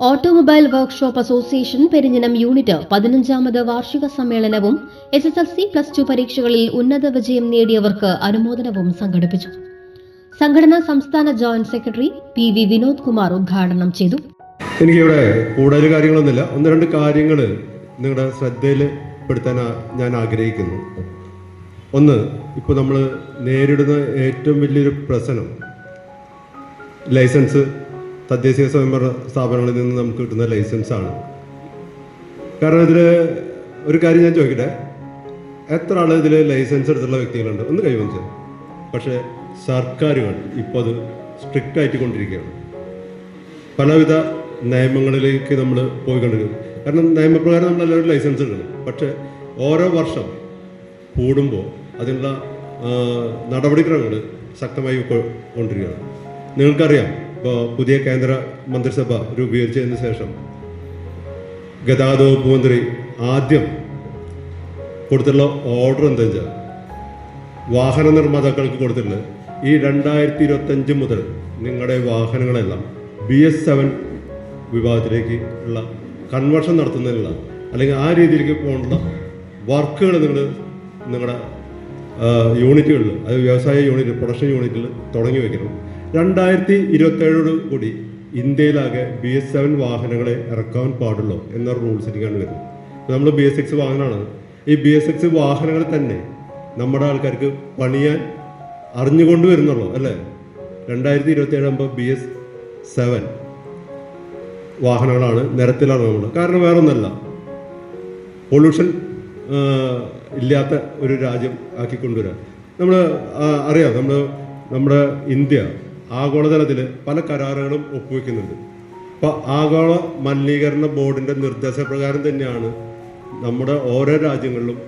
Automobile workshop association Perinjanam unit പതിനഞ്ചാമത് വാർഷിക സമ്മേളനവും S S L C plus two പരീക്ഷകളിൽ ഉന്നത വിജയം നേടിയവർക്ക് അനുമോദനവും സംഘടിപ്പിച്ചു. സംഘടനാ സംസ്ഥാന joint secretary P V Vinod Kumar ഉദ്ഘാടനം ചെയ്തു. എനിക്കിവിടെ കൂടുതൽ കാര്യങ്ങളൊന്നുമില്ല. ഒന്ന് രണ്ട് കാര്യങ്ങൾ നിങ്ങളുടെ ശ്രദ്ധയിൽ പെടുത്താൻ ഞാൻ ആഗ്രഹിക്കുന്നു. ഒന്ന് ഇപ്പോൾ നമ്മൾ നേരിടുന്ന ഏറ്റവും വലിയൊരു പ്രശ്നം ലൈസൻസ് തദ്ദേശീയ സ്വയംഭരണ സ്ഥാപനങ്ങളിൽ നിന്ന് നമുക്ക് കിട്ടുന്ന ലൈസൻസാണ് കാരണം ഇതിൽ ഒരു കാര്യം ഞാൻ ചോദിക്കട്ടെ? എത്ര ആൾ ഇതിൽ ലൈസൻസ് എടുത്തുള്ള വ്യക്തികളുണ്ട്? ഒന്ന് കൈവച്ചു പക്ഷേ സർക്കാരുകൾ ഇപ്പോൾ അത് സ്ട്രിക്റ്റ് ആയിട്ട് കൊണ്ടിരിക്കുകയാണ്. പലവിധ നിയമങ്ങളിലേക്ക് നമ്മൾ പോയിക്കൊണ്ടിരിക്കുന്നു. കാരണം നിയമപ്രകാരം നമ്മൾ എല്ലാവരും ലൈസൻസ് എടുക്കണം പക്ഷേ ഓരോ വർഷം കൂടുമ്പോൾ അതിനുള്ള നടപടിക്രമങ്ങൾ ശക്തമായി കൊണ്ടിരിക്കുകയാണ്. നിങ്ങൾക്കറിയാം പുതിയ കേന്ദ്ര മന്ത്രിസഭ രൂപീകരിച്ചതിന് ശേഷം ഗതാഗത വകുപ്പ് മന്ത്രി ആദ്യം കൊടുത്തിട്ടുള്ള ഓർഡർ എന്താ വെച്ചാൽ വാഹന നിർമ്മാതാക്കൾക്ക് കൊടുത്തിട്ടുണ്ട്. ഈ രണ്ടായിരത്തി ഇരുപത്തഞ്ച് മുതൽ നിങ്ങളുടെ വാഹനങ്ങളെല്ലാം ബി എസ് സെവൻ വിഭാഗത്തിലേക്ക് ഉള്ള കൺവേർഷൻ നടത്തുന്നതിനുള്ള അല്ലെങ്കിൽ ആ രീതിയിലേക്ക് പോകാനുള്ള വർക്കുകൾ നിങ്ങൾ നിങ്ങളുടെ യൂണിറ്റുകളിൽ അത് വ്യവസായ യൂണിറ്റ് പ്രൊഡക്ഷൻ യൂണിറ്റിൽ തുടങ്ങി വയ്ക്കണം രണ്ടായിരത്തി ഇരുപത്തേഴോട് കൂടി ഇന്ത്യയിലാകെ ബി എസ് സെവൻ വാഹനങ്ങളെ ഇറക്കാൻ പാടുള്ളൂ എന്ന റൂൾ സെറ്റിംഗാണ് വരുന്നത്. നമ്മൾ ബി എസ് സിക്സ് വാഹനമാണ്. ഈ ബി എസ് സിക്സ് വാഹനങ്ങൾ തന്നെ നമ്മുടെ ആൾക്കാർക്ക് പണിയാൻ അറിഞ്ഞുകൊണ്ട് വരുന്നുള്ളൂ അല്ലേ? രണ്ടായിരത്തി ഇരുപത്തി ഏഴാകുമ്പോൾ ബി എസ് സെവൻ വാഹനങ്ങളാണ് നിരത്തിലാണ് നമ്മൾ കാരണം വേറെ ഒന്നല്ല പൊല്യൂഷൻ ഇല്ലാത്ത ഒരു രാജ്യം ആക്കിക്കൊണ്ടുവരാൻ. നമ്മൾ അറിയാം നമ്മൾ നമ്മുടെ ഇന്ത്യ ആഗോളതലത്തിൽ പല കരാറുകളും ഒപ്പുവെക്കുന്നുണ്ട്. അപ്പോൾ ആഗോള മലിനീകരണ ബോർഡിന്റെ നിർദ്ദേശപ്രകാരം തന്നെയാണ് നമ്മുടെ ഓരോ രാജ്യങ്ങളിലും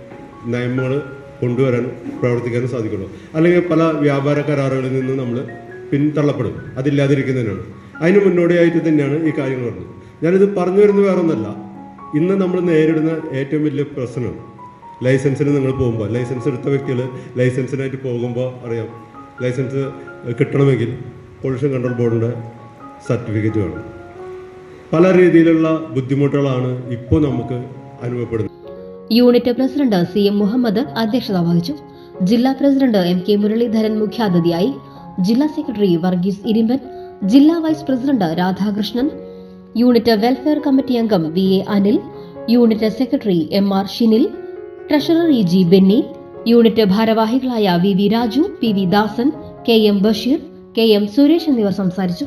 നിയമങ്ങൾ കൊണ്ടുവരാൻ പ്രവർത്തിക്കാനും സാധിക്കുള്ളൂ. അല്ലെങ്കിൽ പല വ്യാപാര കരാറുകളിൽ നിന്ന് നമ്മൾ പിന്തള്ളപ്പെടും. അതില്ലാതിരിക്കുന്നതിനാണ്. അതിന് മുന്നോടിയായിട്ട് തന്നെയാണ് ഈ കാര്യങ്ങൾ പറഞ്ഞത്. ഞാനിത് പറഞ്ഞു വരുന്നത് വേറെ ഒന്നല്ല ഇന്ന് നമ്മൾ നേരിടുന്ന ഏറ്റവും വലിയ പ്രശ്നം ലൈസൻസിന് നിങ്ങൾ പോകുമ്പോൾ ലൈസൻസ് എടുത്ത വ്യക്തികൾ ലൈസൻസിനായിട്ട് പോകുമ്പോൾ അറിയാം. ലൈസൻസ് കിട്ടണമെങ്കിൽ പൊല്യൂഷൻ കൺട്രോൾ ബോർഡിന്റെ സർട്ടിഫിക്കറ്റ് വേണം. പല രീതിയിലുള്ള ബുദ്ധിമുട്ടുകളാണ് ഇപ്പോൾ നമുക്ക് അനുഭവപ്പെടുന്നത്. Unit president C M Muhammad അധ്യക്ഷത വഹിച്ചു. ജില്ലാ പ്രസിഡന്റ് എം കെ മുരളീധരൻ മുഖ്യാതിഥിയായി. ജില്ലാ സെക്രട്ടറി വർഗീസ് ഇരിമ്പൻ ജില്ലാ vice president Radhakrishnan unit welfare committee അംഗം V A Anil unit secretary M R Shinil treasurer E G Benny unit ഭാരവാഹികളായ V V Raju P V Dasan K M Basheer K M Suresh എന്നിവർ സംസാരിച്ചു.